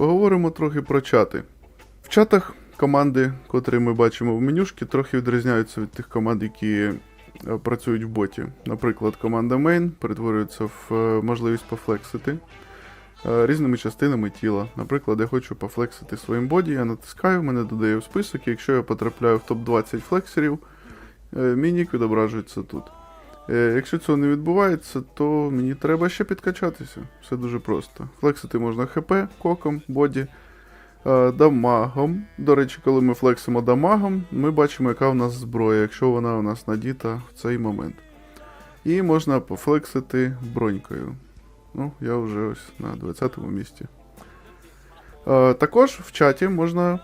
Поговоримо трохи про чати. В чатах команди, котрі ми бачимо в менюшки, трохи відрізняються від тих команд, які е, працюють в боті. Наприклад, команда main перетворюється в е, можливість пофлексити е, різними частинами тіла. Наприклад, я хочу пофлексити своїм боді, я натискаю, мене додає в список, і якщо я потрапляю в топ-20 флексерів, мій нік відображується тут. Е, Якщо цього не відбувається, то мені треба ще підкачатися. Все дуже просто. Флексити можна ХП, коком, боді, е, дамагом. До речі, коли ми флексимо дамагом, ми бачимо, яка в нас зброя, якщо вона у нас надіта в цей момент. І можна пофлексити бронькою. Ну, я вже ось на 20-му місці. Е, також в чаті можна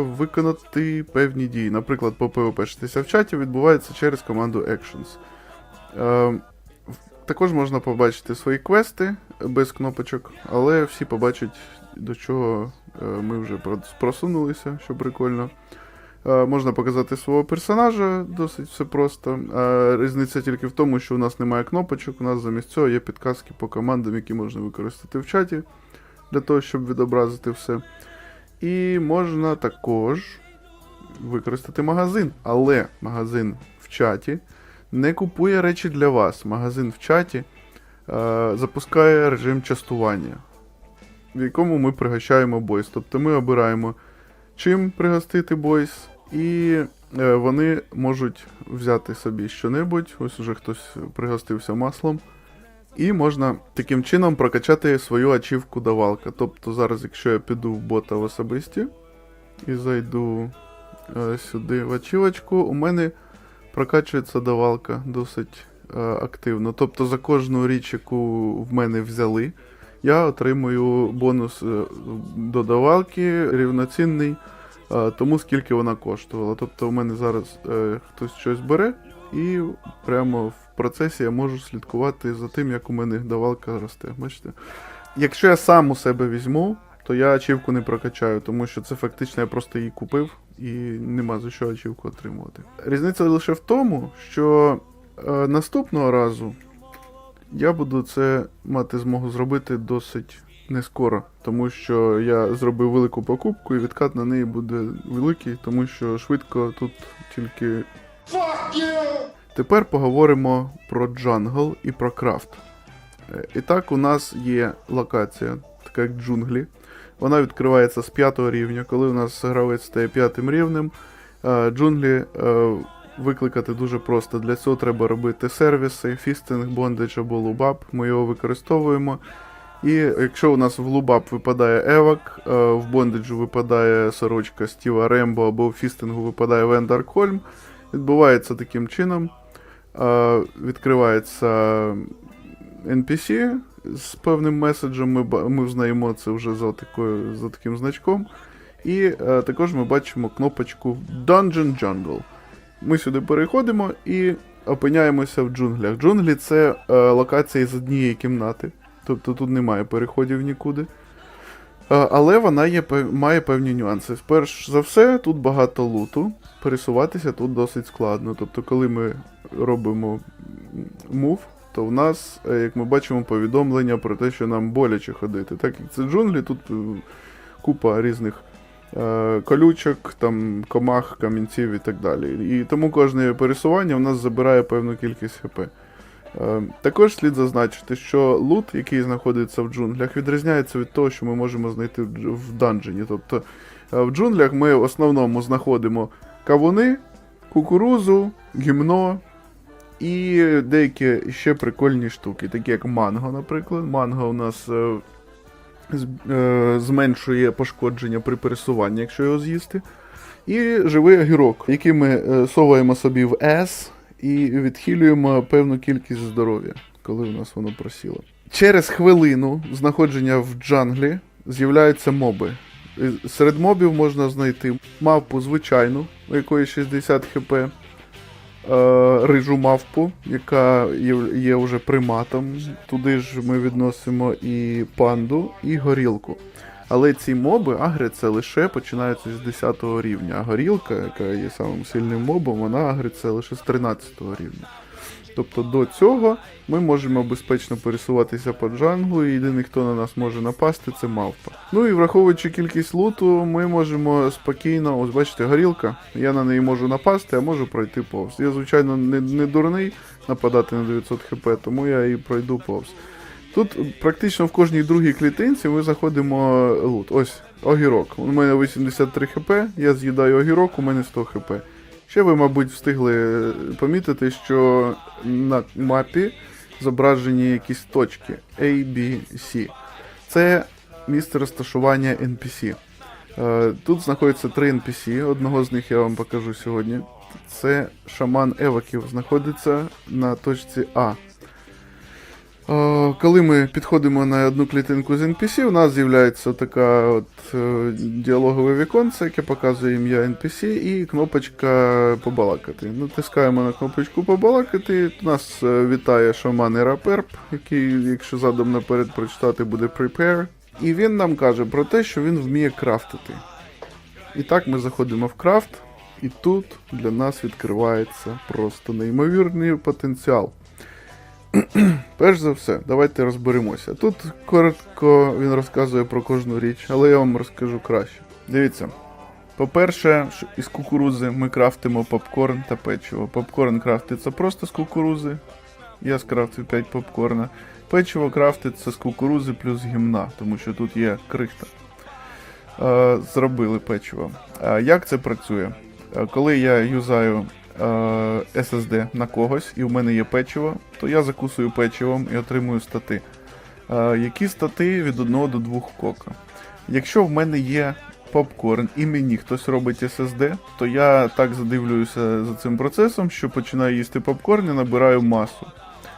виконати певні дії. Наприклад, по PvP-шитися в чаті відбувається через команду Actions. Е, також можна побачити свої квести без кнопочок, але всі побачать, до чого е, ми вже просунулися, що прикольно. Е, можна показати свого персонажа, досить все просто. Е, різниця тільки в тому, що у нас немає кнопочок, у нас замість цього є підказки по командам, які можна використати в чаті для того, щоб відобразити все. І можна також використати магазин, але магазин в чаті не купує речі для вас. Магазин в чаті е, запускає режим частування, в якому ми пригощаємо бойс. Тобто ми обираємо, чим пригостити бойс, і е, вони можуть взяти собі щонебудь. Ось уже хтось пригостився маслом. І можна таким чином прокачати свою ачівку давалка. Тобто зараз, якщо я піду в бота в особисті і зайду е, сюди в ачівочку, у мене прокачується давалка досить е, активно. Тобто за кожну річ, яку в мене взяли, я отримую бонус е, до давалки рівноцінний е, тому, скільки вона коштувала. Тобто у мене зараз е, хтось щось бере, і прямо в процесі я можу слідкувати за тим, як у мене давалка росте. Бачите? Якщо я сам у себе візьму, то я ачівку не прокачаю, тому що це фактично я просто її купив і нема за що ачівку отримувати. Різниця лише в тому, що е, наступного разу я буду це мати змогу зробити досить не скоро, тому що я зробив велику покупку і відкат на неї буде великий, тому що швидко тут тільки. Тепер поговоримо про джангл і про крафт. Е, І так, у нас є локація, така як джунглі. Вона відкривається з п'ятого рівня. Коли у нас гравець стає п'ятим рівнем, джунглі е, викликати дуже просто. Для цього треба робити сервіси, фістинг, бондедж або лубап. Ми його використовуємо. І якщо у нас в лубап випадає Евак, е, в бондеджу випадає сорочка Стіва Рембо або в фістингу випадає Вендар Кольм, відбувається таким чином. Е, Відкривається NPC з певним меседжем, ми, ми взнаємо це вже за, такою, за таким значком. І е, також ми бачимо кнопочку Dungeon Jungle. Ми сюди переходимо і опиняємося в джунглях. Джунглі це е, локація з однієї кімнати, тобто тут немає переходів нікуди. Е, але вона є, має певні нюанси. Перш за все, тут багато луту. Пересуватися тут досить складно. Тобто, коли ми робимо мув, то в нас, е, як ми бачимо, повідомлення про те, що нам боляче ходити. Так як це джунглі, тут е, купа різних е, колючок, там, комах, камінців і так далі. І тому кожне пересування в нас забирає певну кількість хп. Також слід зазначити, що лут, який знаходиться в джунглях, відрізняється від того, що ми можемо знайти в данжені. Тобто в джунглях ми в основному знаходимо кавуни, кукурузу, гімно і деякі ще прикольні штуки, такі як манго, наприклад. Манго у нас е, е, зменшує пошкодження при пересуванні, якщо його з'їсти. І живий огірок, який ми е, соваємо собі в S і відхилюємо певну кількість здоров'я, коли у нас воно просіло. Через хвилину знаходження в джанглі з'являються моби. Серед мобів можна знайти мавпу звичайну, у якої 60 хп, рижу мавпу, яка є, є вже приматом. Туди ж ми відносимо і панду, і горілку. Але ці моби агриться лише починаються з 10 рівня, а горілка, яка є самим сильним мобом, вона агриться лише з 13 рівня. Тобто до цього ми можемо безпечно пересуватися по джанглу, і єдиний, хто на нас може напасти, це мавпа. Ну і враховуючи кількість луту, ми можемо спокійно, ось бачите, горілка. Я на неї можу напасти, а можу пройти повз. Я, звичайно, не, не дурний нападати на 900 хп, тому я і пройду повз. Тут практично в кожній другій клітинці ми заходимо лут. Ось огірок. У мене 83 хп, я з'їдаю огірок, у мене 100 хп. Ще ви, мабуть, встигли помітити, що на мапі зображені якісь точки A, B, C. Це місце розташування NPC. Е, Тут знаходяться три NPC, одного з них я вам покажу сьогодні. Це шаман Еваків знаходиться на точці А. Е, Коли ми підходимо на одну клітинку з NPC, у нас з'являється така от е, діалогове віконце, яке показує ім'я NPC, і кнопочка побалакати. Натискаємо на кнопочку побалакати. Нас е, вітає шаман Ераперп, який, якщо задом наперед прочитати, буде Prepare. І він нам каже про те, що він вміє крафтити. І так ми заходимо в крафт, і тут для нас відкривається просто неймовірний потенціал. Перш за все, давайте розберемося. Тут коротко він розказує про кожну річ, але я вам розкажу краще. Дивіться. По-перше, із кукурузи ми крафтимо попкорн та печиво. Попкорн крафтиться просто з кукурузи. Я скрафтив 5 попкорна. Печиво крафтиться з кукурузи плюс гімна, тому що тут є крихта. Е, зробили печиво. Е, як це працює? Е, коли я юзаю SSD на когось, і в мене є печиво, то я закусую печивом і отримую стати. Е, які стати від 1 до 2 кока. Якщо в мене є попкорн і мені хтось робить SSD, то я так задивлююся за цим процесом, що починаю їсти попкорн і набираю масу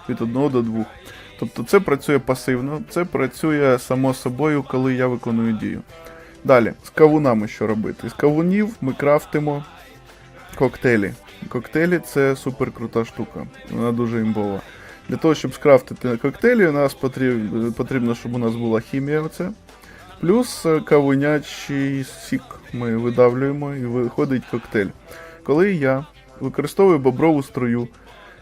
від 1 до 2. Тобто це працює пасивно, це працює само собою, коли я виконую дію. Далі, з кавунами що робити? З кавунів ми крафтимо коктейлі. Коктейлі це супер крута штука. Вона дуже імбова. Для того, щоб скрафтити коктейлі, у нас потрібно, щоб у нас була хімія. Оце. Плюс е, кавунячий сік ми видавлюємо і виходить коктейль. Коли я використовую боброву струю,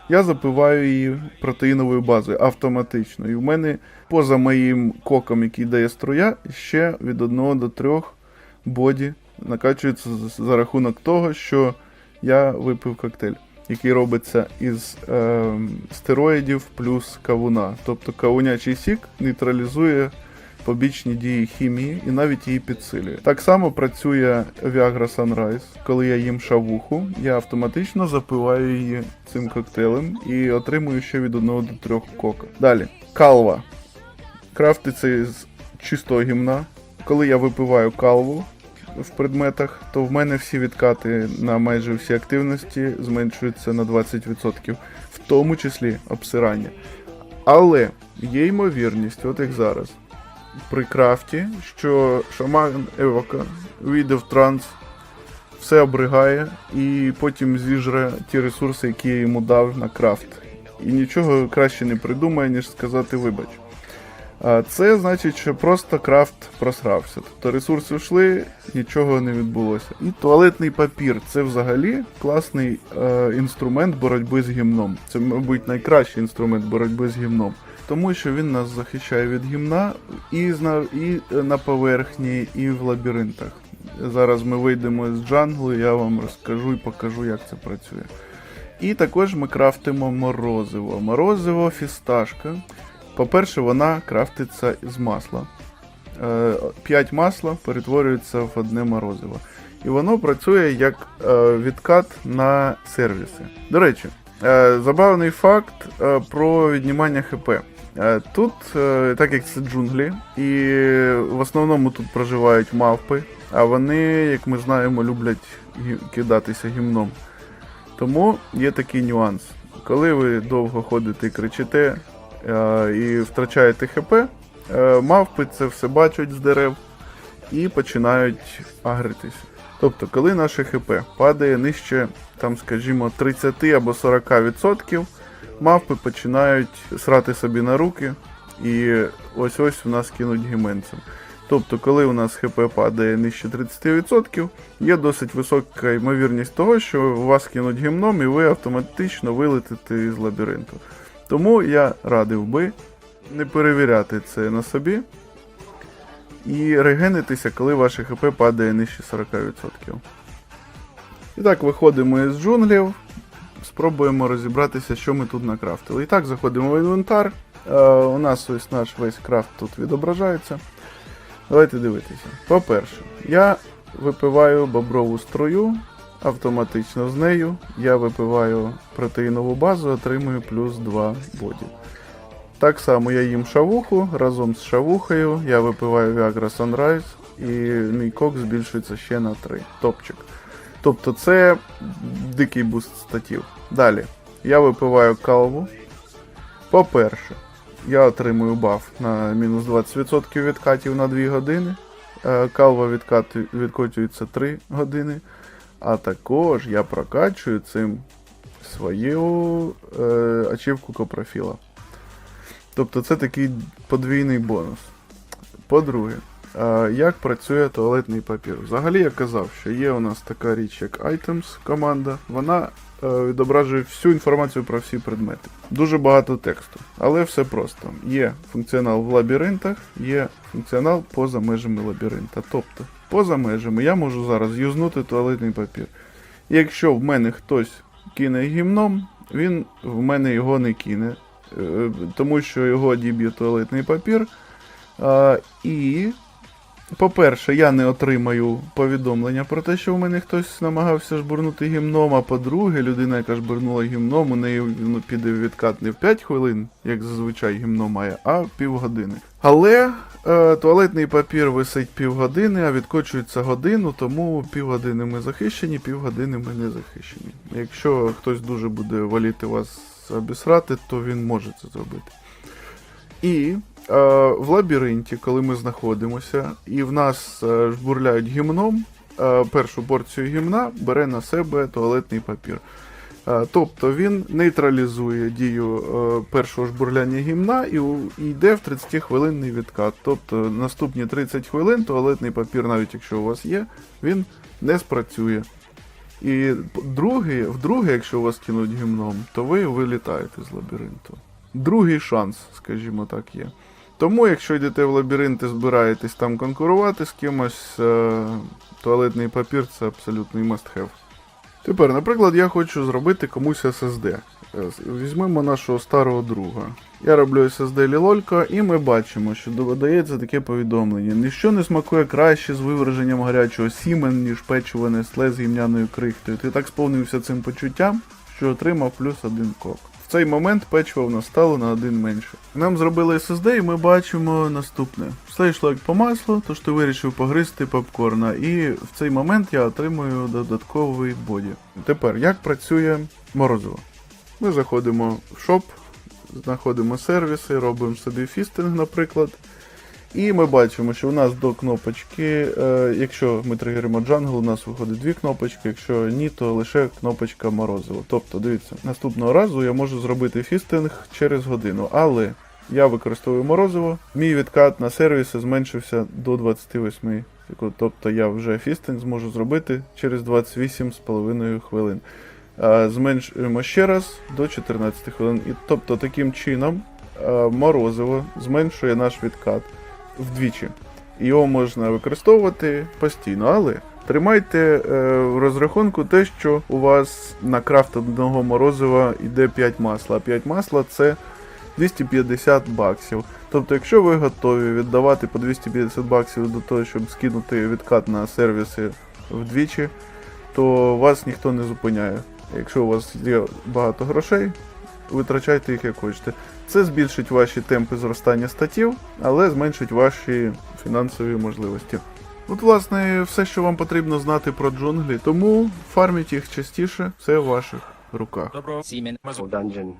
я запиваю її протеїновою базою автоматично. І в мене поза моїм коком, який дає струя, ще від 1 до 3 боді накачується за рахунок того, що я випив коктейль, який робиться із е, стероїдів плюс кавуна. Тобто кавунячий сік нейтралізує побічні дії хімії і навіть її підсилює. Так само працює Viagra Sunrise. Коли я їм шавуху, я автоматично запиваю її цим коктейлем і отримую ще від 1 до 3 кока. Далі, калва. Крафтиться із чистого гімна. Коли я випиваю калву в предметах, то в мене всі відкати на майже всі активності зменшуються на 20%, в тому числі обсирання. Але є ймовірність, от як зараз, при крафті, що шаман Евока вийде в транс, все обригає і потім зіжре ті ресурси, які я йому дав на крафт. І нічого краще не придумає, ніж сказати вибач. Це значить, що просто крафт просрався. Тобто ресурси йшли, нічого не відбулося. І туалетний папір це взагалі класний е, інструмент боротьби з гімном. Це, мабуть, найкращий інструмент боротьби з гімном. Тому що він нас захищає від гімна і, і на поверхні, і в лабіринтах. Зараз ми вийдемо з джанглу, я вам розкажу і покажу, як це працює. І також ми крафтимо морозиво. Морозиво фісташка. По-перше, вона крафтиться з масла. 5 масла перетворюється в одне морозиво. І воно працює як е, відкат на сервіси. До речі, е, забавний факт е, про віднімання ХП. Е, Тут, е, так як це джунглі, і в основному тут проживають мавпи, а вони, як ми знаємо, люблять кидатися гімном. Тому є такий нюанс. Коли ви довго ходите і кричите е, і втрачаєте ХП, е, мавпи це все бачать з дерев і починають агритись. Тобто, коли наше ХП падає нижче, там, скажімо, 30 або 40%, мавпи починають срати собі на руки, і ось ось у нас кинуть гіменцем. Тобто, коли у нас ХП падає нижче 30%, є досить висока ймовірність того, що вас кинуть гімном і ви автоматично вилетите із лабіринту. Тому я радив би не перевіряти це на собі і регенитися, коли ваше ХП падає нижче 40%. І так, виходимо із джунглів, спробуємо розібратися, що ми тут накрафтили. І так, заходимо в інвентар. Е, у нас ось наш весь крафт тут відображається. Давайте дивитися. По-перше, я випиваю боброву струю, автоматично з нею. Я випиваю протеїнову базу, отримую плюс 2 боді. Так само я їм шавуху, разом з шавухою я випиваю Viagra Sunrise і мій кок збільшується ще на 3. Топчик. Тобто це дикий буст статів. Далі. Я випиваю каву. По-перше, я отримую баф на мінус 20% відкатів на 2 години. Е, Калва відкату, відкотується 3 години. А також я прокачую цим свою е, ачівку копрофіла. Тобто це такий подвійний бонус. По-друге, е, як працює туалетний папір? Взагалі я казав, що є у нас така річ, як Items команда. Вона е, відображує всю інформацію про всі предмети. Дуже багато тексту, але все просто. Є функціонал в лабіринтах, є функціонал поза межами лабіринта. Тобто, поза межами я можу зараз юзнути туалетний папір. Якщо в мене хтось кине гімном, він в мене його не кине, е, тому що його діб'є туалетний папір. І, по-перше, я не отримаю повідомлення про те, що в мене хтось намагався жбурнути гімном. А по-друге, людина, яка жбурнула гімном, у неї ну, піде в відкат не в 5 хвилин, як зазвичай гімно має, а півгодини. Але е, туалетний папір висить півгодини, а відкочується годину, тому півгодини ми захищені, півгодини ми не захищені. Якщо хтось дуже буде валіти вас обісрати, то він може це зробити. І в лабіринті, коли ми знаходимося, і в нас е, жбурляють гімном, е, першу порцію гімна бере на себе туалетний папір. Е, тобто він нейтралізує дію е, першого жбурляння гімна і йде в 30-хвилинний відкат. Тобто наступні 30 хвилин туалетний папір, навіть якщо у вас є, він не спрацює. І другий, вдруге, якщо у вас кинуть гімном, то ви вилітаєте з лабіринту. Другий шанс, скажімо так, є. Тому, якщо йдете в лабіринт і збираєтесь там конкурувати з кимось, е, туалетний папір це абсолютний must-have. Тепер, наприклад, я хочу зробити комусь SSD. Е, Візьмемо нашого старого друга. Я роблю SSD Лілолька, і ми бачимо, що додається таке повідомлення. Ніщо не смакує краще з виверженням гарячого сімен, ніж печиво Нестле з гімняною крихтою. Ти так сповнився цим почуттям, що отримав плюс один кок. В цей момент печиво в нас стало на один менше. Нам зробили SSD і ми бачимо наступне. Все йшло як по маслу, тож ти вирішив погризти попкорна, і в цей момент я отримую додатковий боді. Тепер, як працює морозиво? Ми заходимо в шоп, знаходимо сервіси, робимо собі фістинг, наприклад. І ми бачимо, що у нас до кнопочки, е, якщо ми тригеримо джангл, у нас виходить дві кнопочки, якщо ні, то лише кнопочка морозиво. Тобто, дивіться, наступного разу я можу зробити фістинг через годину, але я використовую морозиво, мій відкат на сервіси зменшився до 28 секунд. Тобто я вже фістинг зможу зробити через 28,5 хвилин. Е, Зменшуємо ще раз до 14 хвилин. І тобто таким чином е, морозиво зменшує наш відкат вдвічі. Його можна використовувати постійно, але тримайте е, в розрахунку те, що у вас на крафт одного морозива йде 5 масла. А 5 масла це 250 баксів. Тобто, якщо ви готові віддавати по 250 баксів до того, щоб скинути відкат на сервіси вдвічі, то вас ніхто не зупиняє. Якщо у вас є багато грошей, витрачайте їх як хочете. Це збільшить ваші темпи зростання статів, але зменшить ваші фінансові можливості. От, власне, все, що вам потрібно знати про джунглі, тому фарміть їх частіше, все в ваших руках. Доброго. Dungeon.